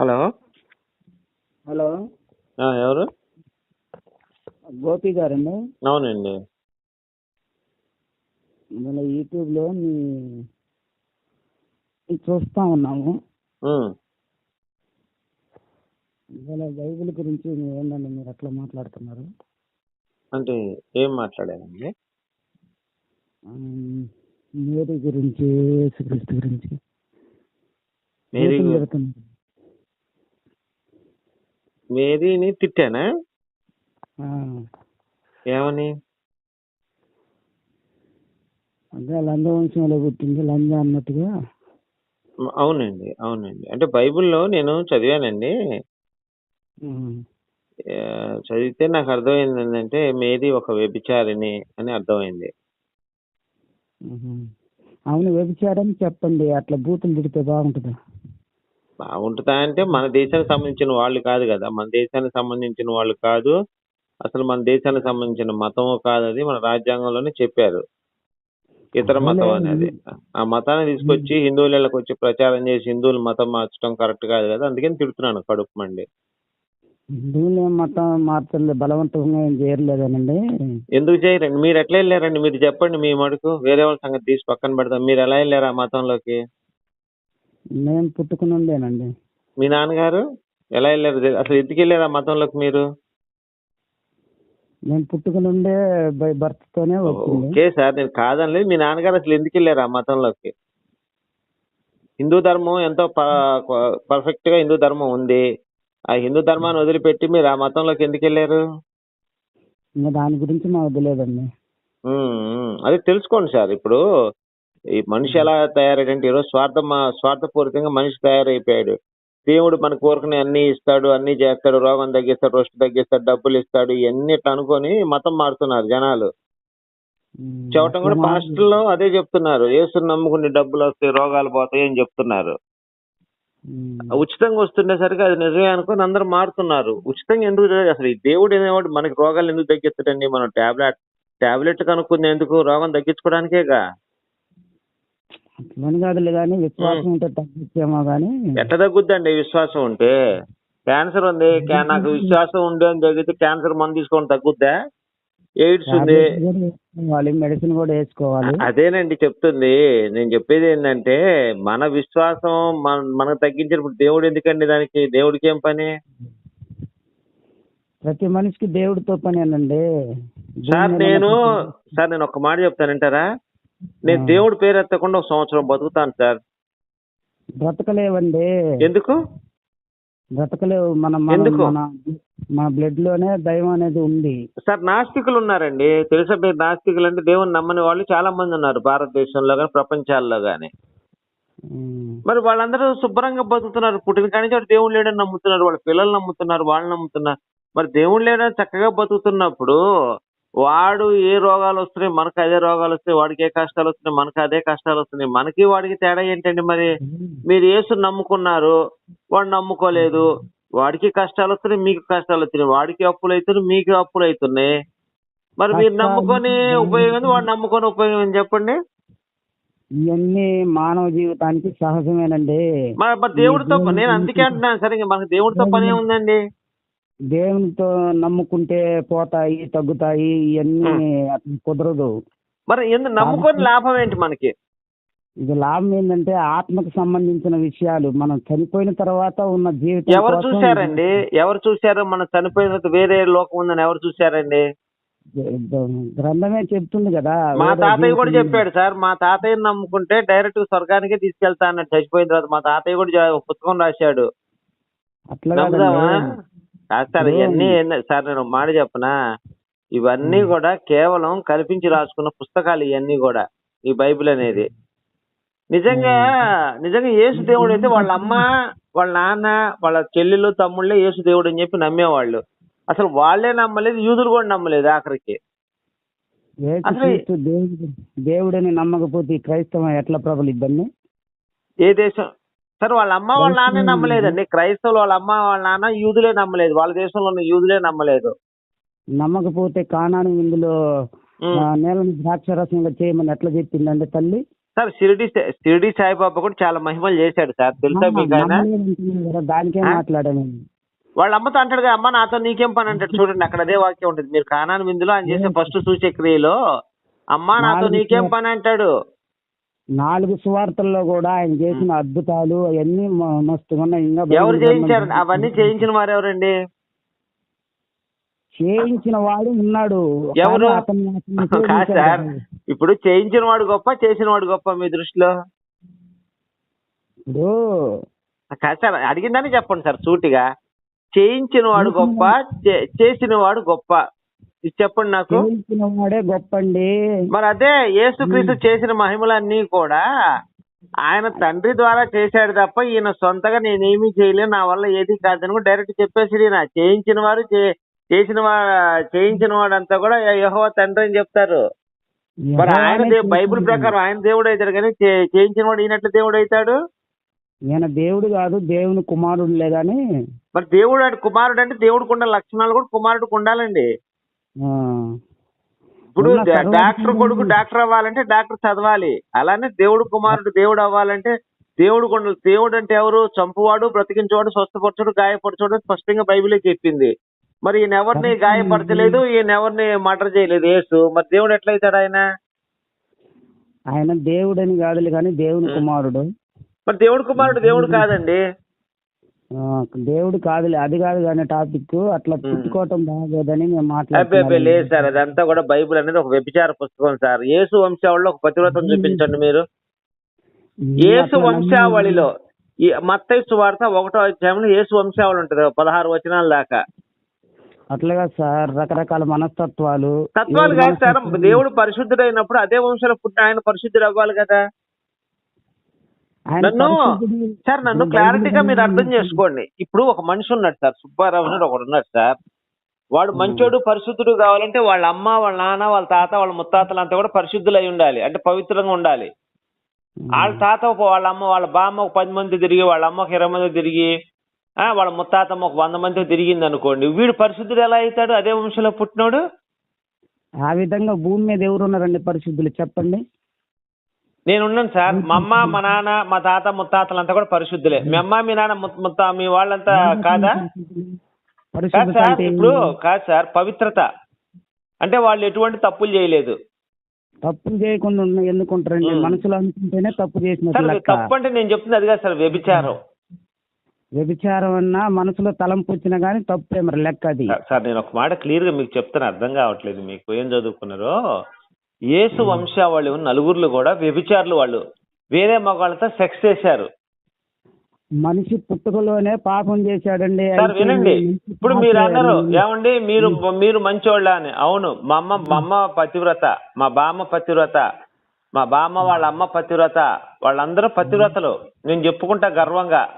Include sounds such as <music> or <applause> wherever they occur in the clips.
Hello hello ఎవరు? గోపి గారండి అవునండి. మన యూట్యూబ్లో మీ చూస్తా ఉన్నాము. ఇవాళ బైబిల్ గురించి మీరు ఏంటండి మీరు అట్లా మాట్లాడుతున్నారు? అంటే ఏం మాట్లాడారండి? మేరీ గురించి యేసుక్రీస్తు గురించి. మేరీ. మేరీని తిట్టానా? ఏమని? అదే లంజ వంశంలో పుట్టింది లంజ అన్నట్టుగా? అవునండి అవునండి. అంటే బైబిల్లో నేను చదివానండి. చదివితే నాకు అర్థమైంది ఏంటంటే మేరీ ఒక వ్యభిచారిణి అని అర్థమైంది. అవును వ్యభిచారం చెప్పండి. అట్లా బూతులు తిడితే బాగుంటుందా. బాగుంటుందా అంటే మన దేశానికి సంబంధించిన వాళ్ళు కాదు కదా. మన దేశానికి సంబంధించిన వాళ్ళు కాదు. అసలు మన దేశానికి సంబంధించిన మతం కాదు అది మన రాజ్యాంగంలోనే చెప్పారు. ఇతర మతం అనేది. ఆ మతాన్ని తీసుకొచ్చి హిందువులకు వచ్చి ప్రచారం చేసి హిందువులు మతం మార్చడం కరెక్ట్ కాదు కదా. అందుకని తిడుతున్నాను కడుపు మండి. హిందువులు మతం మార్చలేదు బలవంతంగా ఏం చేయలేదనండి ఎందుకు చేయరండి? మీరు ఎట్లా వెళ్ళారండి? మీరు చెప్పండి మీ మటుకు. వేరే వాళ్ళ సంగతి తీసి పక్కన పెడతాం. మీరు ఎలా వెళ్ళారు ఆ మతంలోకి? మేము పుట్టుకుని ఉండేనండి మీ నాన్నగారు? ఎలా వెళ్ళారు? అసలు ఎందుకు వెళ్ళారు ఆ మతంలోకి మీరు? నేను పుట్టుకుని ఉండే బై బర్త్ తోనే వచ్చింది. ఓకే సార్ నేను కాదనలేదు. మీ నాన్నగారు అసలు ఎందుకు వెళ్ళారు ఆ మతంలోకి? హిందూ ధర్మం ఎంతో పర్ఫెక్ట్గా హిందూ ధర్మం ఉంది. ఆ హిందూ ధర్మాన్ని వదిలిపెట్టి మీరు ఆ మతంలోకి ఎందుకు వెళ్ళారు? ఇంకా దాని గురించి మాకు తెలియదండి. ఉమ్, ఉమ్. అదే తెలుసుకోండి సార్ ఇప్పుడు. ఈ మనిషి ఎలా తయారయ్యాడంటే ఈరోజు స్వార్థ స్వార్థపూరితంగా మనిషి తయారైపోయాడు. దేవుడు మన కోరుకునే అన్ని ఇస్తాడు అన్ని చేస్తాడు రోగం తగ్గిస్తాడు రోస్ట్ తగ్గిస్తాడు డబ్బులు ఇస్తాడు ఇవన్నీ అనుకొని మతం మారుతున్నారు జనాలు. చెప్పటం కూడా పాస్టర్లో అదే చెప్తున్నారు. యేసుని నమ్ముకుని డబ్బులు వస్తాయి రోగాలు పోతాయి అని చెప్తున్నారు. ఉచితంగా వస్తుండేసరికి అది నిజమే అనుకుని అందరూ మారుతున్నారు. ఉచితంగా ఎందుకు? అసలు ఈ దేవుడు అనేవాడు మనకి రోగాలు ఎందుకు తగ్గిస్తాడండి? మనం టాబ్లెట్ టాబ్లెట్ కనుక్కుంది ఎందుకు? రోగం తగ్గించుకోవడానికేగా. అట్లని కాదులే కానీ విశ్వాసం ఉంటే తగ్గించేమో కానీ ఎట్ట తగ్గుద్దండి విశ్వాసం ఉంటే? క్యాన్సర్ ఉంది నాకు విశ్వాసం ఉండే అని తగ్గితే క్యాన్సర్ మందు తీసుకొని తగ్గుద్దా? ఎయిడ్స్ ఉంది. మెడిసిన్ కూడా వేసుకోవాలి. అదేనండి చెప్తుంది. నేను చెప్పేది ఏంటంటే మన విశ్వాసం మన మనకు తగ్గించినప్పుడు దేవుడు ఎందుకండి దానికి? దేవుడికి ఏం పని? ప్రతి మనిషికి దేవుడితో పనేనండి. సార్ భూమి మీద నేను సార్ నేను ఒక మాట చెప్తానంటారా నేను. దేవుడి పేరు ఎత్తకుండా ఒక సంవత్సరం బతుకుతాను సార్. బ్రతకలేవండి. ఎందుకు? బ్రతకలేవు. మన ఎందుకు? మన బ్లడ్లోనే దైవం అనేది ఉంది. సార్ నాస్తికులు ఉన్నారండి. తెలుసా మీరు నాస్తికులు అంటే దేవుని నమ్మని వాళ్ళు చాలా మంది ఉన్నారు భారతదేశంలో కానీ ప్రపంచాల్లో కానీ మరి వాళ్ళందరూ శుభ్రంగా బతుకుతున్నారు. పుట్టిన కానీ వాడు దేవుడు లేడని నమ్ముతున్నారు. వాళ్ళ పిల్లలు నమ్ముతున్నారు వాళ్ళు నమ్ముతున్నారు. మరి దేవుడు లేడని చక్కగా బతుకుతున్నప్పుడు వాడు ఏ రోగాలు వస్తున్నాయి మనకు అదే రోగాలు వస్తాయి వాడికి ఏ కష్టాలు వస్తున్నాయి మనకు అదే కష్టాలు వస్తున్నాయి మనకి వాడికి తేడా ఏంటండి మరి? మీరు యేసు నమ్ముకున్నారు వాడు నమ్ముకోలేదు వాడికి కష్టాలు వస్తున్నాయి మీకు కష్టాలు వస్తున్నాయి వాడికి అప్పులు అవుతున్నాయి మీకు అప్పులు అవుతున్నాయి. మరి మీరు నమ్ముకొని ఉపయోగం వాడు నమ్ముకొని ఉపయోగం చెప్పండి? ఇవన్నీ మానవ జీవితానికి సహజమేనండి. మరి దేవుడితో నేను అందుకే అంటున్నాను సరే మనకు దేవుడితో పని ఏముందండి? దేవునితో నమ్ముకుంటే పోతాయి తగ్గుతాయి ఇవన్నీ కుదరదు. మరి ఎందుకు నమ్ముకొని లాభం ఏంటి మనకి? ఇది లాభం ఏంటంటే ఆత్మకు సంబంధించిన విషయాలు. మనం చనిపోయిన తర్వాత ఉన్న జీవితం ఎవరు చూశారండి? ఎవరు చూశారు? మన చనిపోయిన తర్వాత వేరే లోకం ఉందని ఎవరు చూశారండి? గ్రంథమే చెప్తుంది కదా మా తాతయ్య కూడా చెప్పాడు సార్ మా తాతయ్యని నమ్ముకుంటే డైరెక్ట్ స్వర్గానికి తీసుకెళ్తా అన్నట్టు చచ్చిపోయిన తర్వాత మా తాతయ్య కూడా పుస్తకం రాశాడు. అట్లా సార్ ఇవన్నీ సార్ నేను మాట చెప్పనా? ఇవన్నీ కూడా కేవలం కల్పించి రాసుకున్న పుస్తకాలు ఇవన్నీ కూడా ఈ బైబిల్ అనేది. నిజంగా నిజంగా యేసు దేవుడు అయితే వాళ్ళ అమ్మ వాళ్ళ నాన్న వాళ్ళ చెల్లెలు తమ్ముళ్ళే యేసు దేవుడు అని చెప్పి నమ్మేవాళ్ళు. అసలు వాళ్ళే నమ్మలేదు యూదులు కూడా నమ్మలేదు ఆఖరికి. దేవుడు దేవుడని నమ్మకపోతే క్రైస్తవం ఎట్లా ప్రబలిద్దండి ఏ దేశం? సరే వాళ్ళ అమ్మ వాళ్ళ నాన్నే నమ్మలేదండి. క్రైస్తవులు వాళ్ళ అమ్మ వాళ్ళ నాన్న యూదులే నమ్మలేదు. వాళ్ళ దేశంలో ఉన్న యూదులే నమ్మలేదు. నమ్మకపోతే కానాను ఇందులో నేలని ద్రాక్ష రసంగా చేయమని ఎట్లా చెప్పిందండి తల్లి? సార్ షిరిడి షిరిడి సాయిబాబా కూడా చాలా మహిమలు చేశాడు సార్. తెలుసా మీకు ఆయన దానికే ఆ? మాట్లాడాను. వాళ్ళ అమ్మతో అంటాడు కదా అమ్మ నాతో నీకేం పని అంటాడు <laughs> చూడండి అక్కడ అదే వాక్యం ఉంటుంది. మీరు కానాని విందులో ఆయన చేసే ఫస్ట్ సూచక్రియలో అమ్మ నాతో నీకేం పని అంటాడు. నాలుగు సువార్తల్లో కూడా ఆయన చేసిన అద్భుతాలు అవన్నీ మ- మస్తుగా ఉన్నాయి. ఇంకా ఎవరు చేయించారు అవన్నీ చేయించిన వారు ఎవరండి? చేయించిన వాడు ఉన్నాడు. ఎవరు? <laughs> సార్. ఇప్పుడు చేయించిన వాడు గొప్ప చేసిన వాడు గొప్ప మీ దృష్టిలో? ఇప్పుడు కాదు సార్ అడిగిందని చెప్పండి సార్ సూటిగా. చేయించిన వాడు గొప్ప చేసిన వాడు గొప్ప. ఇది చెప్పండి నాకు. వాడే గొప్పండి. మరి అదే యేసుక్రీస్తు చేసిన మహిమలన్నీ కూడా ఆయన తండ్రి ద్వారా చేశాడు తప్ప ఈయన సొంతగా నేనేమీ చేయలేను నా వల్ల ఏది కాదని కూడా డైరెక్ట్ చెప్పేసి ఈయన చేయించిన వారు చేసిన చేయించిన వాడంతా కూడా యహో తండ్రి అని చెప్తారు. మరి ఆయన బైబిల్. ప్రకారం ఆయన దేవుడు అవుతాడు కానీ చేయించిన వాడు ఈయనట్లు దేవుడు అవుతాడు? ఈయన దేవుడు కాదు దేవుని కుమారుడులే గాని మరి దేవుడు కుమారుడు అంటే దేవుడికి ఉండాలి లక్షణాలు కూడా కుమారుడికి ఉండాలండి. ఇప్పుడు డాక్టర్ కొడుకు డాక్టర్ అవ్వాలంటే డాక్టర్ చదవాలి. అలానే దేవుడు కుమారుడు దేవుడు అవ్వాలంటే దేవుడు కొండ దేవుడు అంటే ఎవరు? చంపువాడు బ్రతికించేవాడు స్వస్థపరచుడు గాయపరచుడు స్పష్టంగా బైబిలే చెప్పింది. మరి ఈయన ఎవరిని గాయపరచలేదు ఈయన ఎవరిని మర్డర్ చేయలేదు? యేసు. మరి దేవుడు ఎట్లయితాడు ఆయన? ఆయన దేవుడని కాదులే కానీ దేవుని కుమారుడు. మరి దేవుడు కుమారుడు దేవుడు కాదండి. దేవుడు కాదులే అది కాదు కానీ టాపిక్ అట్లా తిట్టుకోవటం బాగోదని మేము మాట్లాడుతున్నాం. లేదు సార్ అదంతా కూడా బైబిల్ అనేది ఒక వ్యభిచార పుస్తకం సార్. యేసు వంశావళిలో ఒక పతివ్రతం చూపించండి మీరు. యేసు వంశావళిలో ఈ మత్తయి సువార్త ఒకటో అధ్యాయంలో యేసు వంశావళి ఉంటుంది పదహారు వచనాల దాకా. అట్లాగా సార్ రకరకాల మనస్తత్వాలు తత్వాలు కాదు సార్ దేవుడు పరిశుద్ధుడైనప్పుడు అదే వంశంలో పుట్టిన ఆయన పరిశుద్ధుడు అవ్వాలి కదా. నన్ను. సార్ నన్ను క్లారిటీగా మీరు అర్థం చేసుకోండి. ఇప్పుడు ఒక మనిషి ఉన్నాడు సార్ సుబ్బారావు అని ఒకడు ఉన్నాడు సార్. వాడు మంచోడు పరిశుద్ధుడు కావాలంటే వాళ్ళ అమ్మ వాళ్ళ నాన్న వాళ్ళ తాత వాళ్ళ ముత్తాతలు అంతా కూడా పరిశుద్ధులు అయి ఉండాలి. అంటే పవిత్రంగా ఉండాలి. వాళ్ళ తాత ఒక- వాళ్ళ అమ్మ వాళ్ళ బామ్మ ఒక పది మంది తిరిగి వాళ్ళ అమ్మ ఒక ఇరవై మంది తిరిగి ఆ, వాళ్ళ ముత్తాతమ్మ ఒక వంద మంది తిరిగింది అనుకోండి. వీడు పరిశుద్ధుడు ఎలా అవుతాడు? అదే వంశంలో పుట్టినోడు? ఆ విధంగా భూమి మీద ఎవరు ఉన్నారండి పరిశుద్ధులు? చెప్పండి. నేను ఉన్నాను సార్ మా అమ్మ మా నాన్న మా తాత ముత్తాతలంతా కూడా పరిశుద్ధులే. మీ అమ్మ మీ నాన్న ముత్- ముత్త మీ వాళ్ళంతా కాదా? కాదు సార్ ఇప్పుడు? కాదు సార్ పవిత్రత. అంటే వాళ్ళు ఎటువంటి తప్పులు చేయలేదు. తప్పులు చేయకుండా ఎందుకుంటారండి. మనసులో అనుకుంటేనే తప్పు లెక్క. తప్పు అంటే నేను చెప్తుంది అది కాదు సార్ వ్యభిచారం. వ్యభిచారం అన్నా మనసులో తలంపు వచ్చినా కానీ తప్పే మరి లెక్క అది. సార్, సార్ నేను ఒక మాట క్లియర్గా మీకు చెప్తాను అర్థం కావట్లేదు మీకు. ఏం చదువుకున్నారో? యేసు వంశావళి ఉన్న నలుగురులు కూడా వ్యభిచారులు వాళ్ళు. వేరే మగవాళ్ళతో సెక్స్ చేశారు. మనిషి పుట్టుకలోనే పాపం చేశాడండి సార్ వినండి. ఇప్పుడు పాపే. మీరు అన్నారు ఏమండి? మీరు మీరు మంచోళ్ళ అని. అవును. మా అమ్మ మా అమ్మ పతివ్రత మా బామ్మ పతివ్రత మా బామ్మ వాళ్ళ అమ్మ పతివ్రత వాళ్ళందరూ పతివ్రతలు. నేను చెప్పుకుంటా గర్వంగా.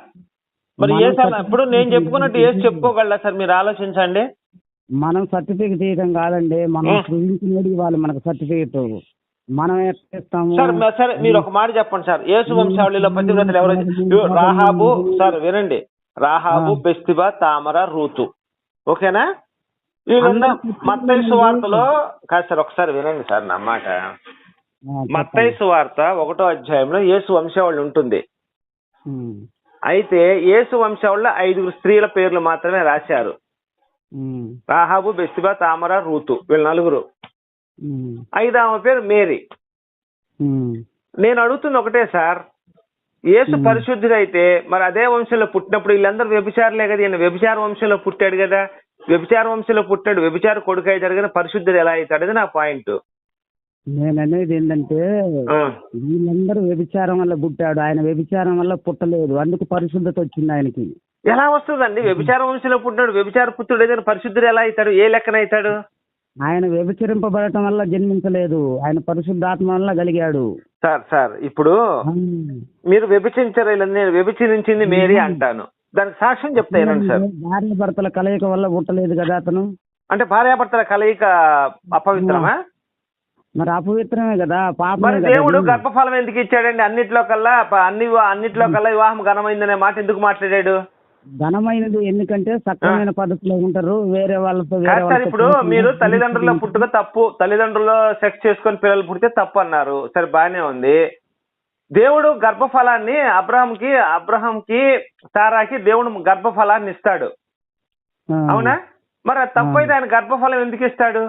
మరి ఏ సార్ ఇప్పుడు నేను చెప్పుకున్నట్టు ఏసి చెప్పుకోగలరా సార్? మీరు ఆలోచించండి. మనం సర్టిఫికెట్ ఇవ్వడం కాదండి మనం. సృజించినది ఇవ్వాలి మనకు సర్టిఫికెట్ మనం ఎట్లా ఇస్తాము సార్ సరే మీరు ఒక మాట చెప్పండి సార్. యేసు వంశావళిలో పతివ్రతలు ఎవరు ఇదిగో రాహాబు సార్ వినండి. రాహాబు బెస్తిబా తామర రూతు. ఓకేనా? వీళ్ళంతా మత్తయి సువార్తలో కాదు సార్ ఒకసారి వినండి సార్ నా మాట ఆ, మత్తయి సువార్త ఒకటో అధ్యాయంలో యేసు వంశావళి ఉంటుంది. అయితే యేసు వంశావళిలో ఐదుగురు స్త్రీల పేర్లు మాత్రమే రాశారు. రాహాబు బెస్తిబా తామర రూతు వీళ్ళ నలుగురు. ఐదు ఆమె పేరు మేరీ. నేను అడుగుతుంది ఒకటే సార్ యేసు. పరిశుద్ధుడైతే మరి అదే వంశంలో పుట్టినప్పుడు వీళ్ళందరూ వ్యభిచారులే కదా ఈయన వ్యభిచార వంశంలో పుట్టాడు కదా. వ్యభిచార వంశంలో పుట్టాడు వ్యభిచార కొడుకు అవుతాడు కదా పరిశుద్ధుడు ఎలా అవుతాడు? అది నా పాయింట్. నేను అనేది ఏంటంటే వీళ్ళందరూ వ్యభిచారం వల్ల పుట్టాడు ఆయన వ్యభిచారం వల్ల పుట్టలేదు. అందుకు పరిశుద్ధత వచ్చింది ఆయనకి. ఎలా వస్తుందండి? వ్యభిచార వంశంలో పుట్టినాడు. వ్యభిచార పుత్రుడు ఏదైనా పరిశుద్ధుడు ఎలా అవుతాడు? ఏ లెక్కన అవుతాడు? ఆయన వ్యభిచరింపబడటం వల్ల జన్మించలేదు. ఆయన పరిశుద్ధాత్మ వల్ల కలిగాడు. సార్ సార్ ఇప్పుడు మీరు వ్యభిచించారు ఇలా నేను వ్యభిచరించింది మేరీ అంటాను. దానికి సాక్ష్యం చెప్తా ఏనండి సార్. భార్య భర్తల కలయిక వల్ల పుట్టలేదు కదా అతను? అంటే భార్యాభర్తల కలయిక అపవిత్రమా? మరి అపవిత్రమే కదా. పాపమే మరి దేవుడు. గర్భఫలం ఎందుకు ఇచ్చాడండి? అన్నిట్లో కల్లా అన్ని అన్నిట్లో కల్లా వివాహం ఘనమైందనే మాట ఎందుకు మాట్లాడాడు? ఘనమైనది ఎందుకంటే సక్రమైన పద్ధతిలో ఉంటారు. వేరే వాళ్ళతో వేరే సార్ ఇప్పుడు మీరు. తల్లిదండ్రుల పుట్టుక తప్పు తల్లిదండ్రులు సెక్స్ చేసుకొని పిల్లలు పుడితే తప్పు అన్నారు. సరే బానే ఉంది. దేవుడు గర్భఫలాన్ని అబ్రహాంకి అబ్రహాంకి సారాకి దేవుడు గర్భఫలాన్ని ఇస్తాడు. అవునా? మరి తప్పైతే ఆయన గర్భఫలం ఎందుకు ఇస్తాడు?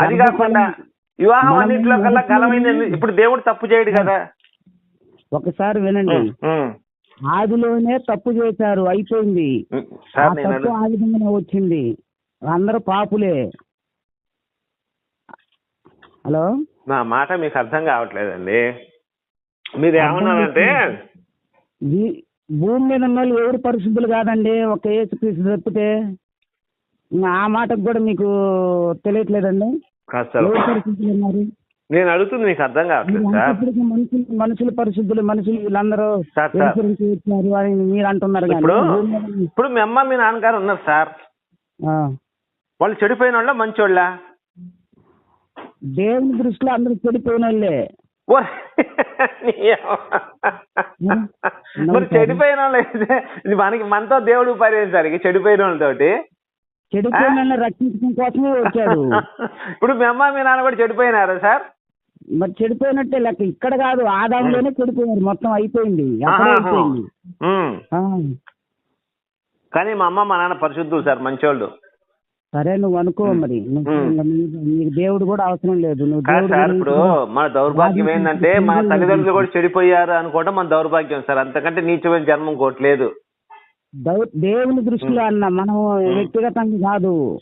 అది కాకుండా వివాహం అన్నింటిలో కల్లా ఎందుకు? ఇప్పుడు దేవుడు తప్పు చేయడు కదా. ఒకసారి వినండి. ఆదిలోనే తప్పు చేశారు అయిపోయింది. ఆ సార్ నేను తప్పు ఆ విధంగానే వచ్చింది. అందరూ పాపులే. హలో? నా మాట మీకు అర్థం కావట్లేదండి. మీరు ఏమన్నారంటే ఈ- భూమి మీద ఉన్న వాళ్ళు ఎవరు పరిశుద్ధులు కాదండి? ఒక యేసుక్రీస్తు తప్పితే ఇంకా ఆ మాటకు కూడా మీకు తెలియట్లేదండి? ఎవరు పరిశుద్ధులు ఉన్నారు? నేను అడుగుతుంది మీకు అర్థం కావట్లేదు సార్. మనుషులు మనుషులు పరిశుద్ధులు మనుషులు వీళ్ళందరూ సార్, సార్. వచ్చారు అని మీరు అంటున్నారు ఇప్పుడు ఇప్పుడు మీ అమ్మ మీ నాన్నగారు ఉన్నారు సార్. వాళ్ళు చెడిపోయిన వాళ్ళ మంచోళ్ళ? దేవుని దృష్టిలో అందరూ చెడిపోయిన వాళ్ళే. మరి చెడిపోయిన వాళ్ళు. అయితే మనకి మనతో దేవుడు పరిహరించాలి చెడిపోయిన వాళ్ళతోటి. చెడిపోయిన రక్షించడం కోసమే వచ్చాడు. ఇప్పుడు మీ అమ్మ మీ నాన్న కూడా చెడిపోయినారా సార్? మరి చెడిపోయినట్టే లెక్క. ఇక్కడ కాదు ఆదాంలోనే చెడిపోయారు. మొత్తం అయిపోయింది. అయిపోయింది. కానీ మా అమ్మ మా నాన్న పరిశుద్ధులు సార్ మంచోళ్ళు. సరే నువ్వు అనుకో మరి. నీకు- దేవుడు కూడా అవసరం లేదు. నువ్వు సార్ ఇప్పుడు మన దౌర్భాగ్యం ఏంటంటే మన తల్లిదండ్రులు కూడా చెడిపోయారు అనుకోవడం మన దౌర్భాగ్యం సార్. అంతకంటే నీచమైన జన్మం ఇంకోట్లేదు దౌ- దేవుని దృష్టిలో అన్న మనం వ్యక్తిగతంగా కాదు.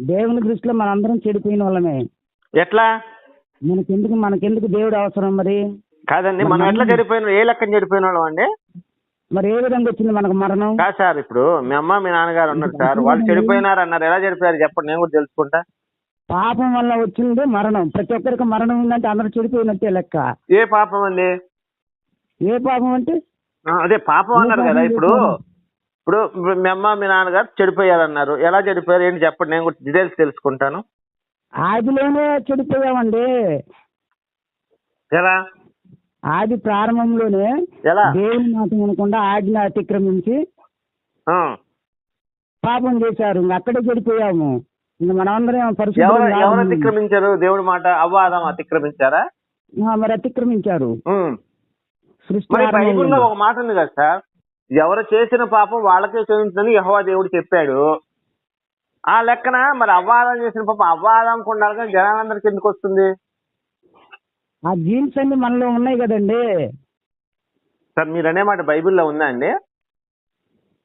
దేవుని దృష్టిలో మనందరం చెడిపోయిన వాళ్ళమే. ఎట్లా? మనకెందుకు మనకెందుకు దేవుడు అవసరం మరి? కాదండి మనం ఎట్లా చెడిపోయిన ఏ లెక్కన చెడిపోయిన వాళ్ళం అండి? మరి ఏ విధంగా వచ్చింది మనకు మరణం? కాదు సార్ ఇప్పుడు మీ అమ్మ మీ నాన్నగారు ఉన్నారు సార్. వాళ్ళు చెడిపోయినారు అన్నారు. ఎలా చెడిపోయారు చెప్పండి నేను కూడా తెలుసుకుంటా. పాపం వల్ల వచ్చింది మరణం. ప్రతి ఒక్కరికి మరణం ఉందంటే అందరూ చెడిపోయినట్టే లెక్క. ఏ పాపం అండి? ఏ పాపం అంటే? అదే పాపం అన్నారు కదా ఇప్పుడు. ఇప్పుడు మీ అమ్మ మీ నాన్నగారు చెడిపోయారు అన్నారు ఎలా చెడిపోయారు ఏంటి చెప్పండి నేను కూడా డీటెయిల్స్ తెలుసుకుంటాను. ఆదిలోనే చెడిపోయామండి. ఎలా? ఆది ప్రారంభంలోనే దేవుని మాట వినకుండా ఆజ్ఞ అతిక్రమించి. పాపం చేశారు. ఇంక అక్కడే చెడిపోయాము. ఇంక మనమందరం ఎవరు. అతిక్రమించారు? దేవుడి మాట అవ్వాదం అతిక్రమించారా? మరి అతిక్రమించారు. బైబిల్లో ఒక మాట ఉంది కదా సార్. ఎవరు చేసిన పాపం వాళ్ళకే క్షమించని యహోవా దేవుడు చెప్పాడు. ఆ లెక్కన మరి అవ్వాదం చేసిన పాపం అవ్వాదంకు ఉండాలి కానీ జనాలందరికి ఎందుకు వస్తుంది? ఆ జీన్స్ అన్ని మనలో ఉన్నాయి కదండి. సార్ మీరు అనే మాట బైబిల్లో ఉందా అండి?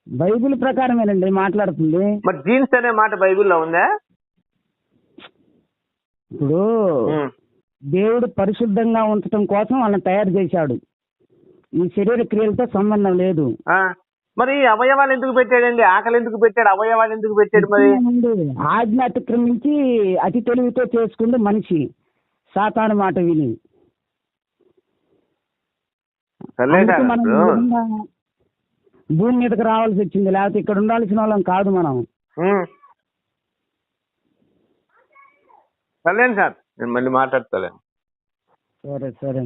బైబిల్ ప్రకారమేనండి మాట్లాడుతుంది. మరి జీన్స్ అనే మాట బైబిల్లో ఉందా? ఇప్పుడు. దేవుడు పరిశుద్ధంగా ఉంచడం కోసం వాళ్ళని తయారు చేశాడు. ఈ శరీర క్రియలతో సంబంధం లేదు. మరి అవయవాలు ఎందుకు పెట్టాడండి? ఆకలి ఎందుకు పెట్టాడు? అవయవాలు ఎందుకు పెట్టాడు మరి. ఆజ్ఞ అతిక్రమించి అతి తెలివితో చేసుకుంది మనిషి. సాతాను మాట విని. సార్. భూమి మీదకి రావాల్సి వచ్చింది లేకపోతే ఇక్కడ ఉండాల్సిన వాళ్ళం కాదు మనం. సర్లేండి సార్. నేను మళ్ళీ మాట్లాడతాను సరే సరే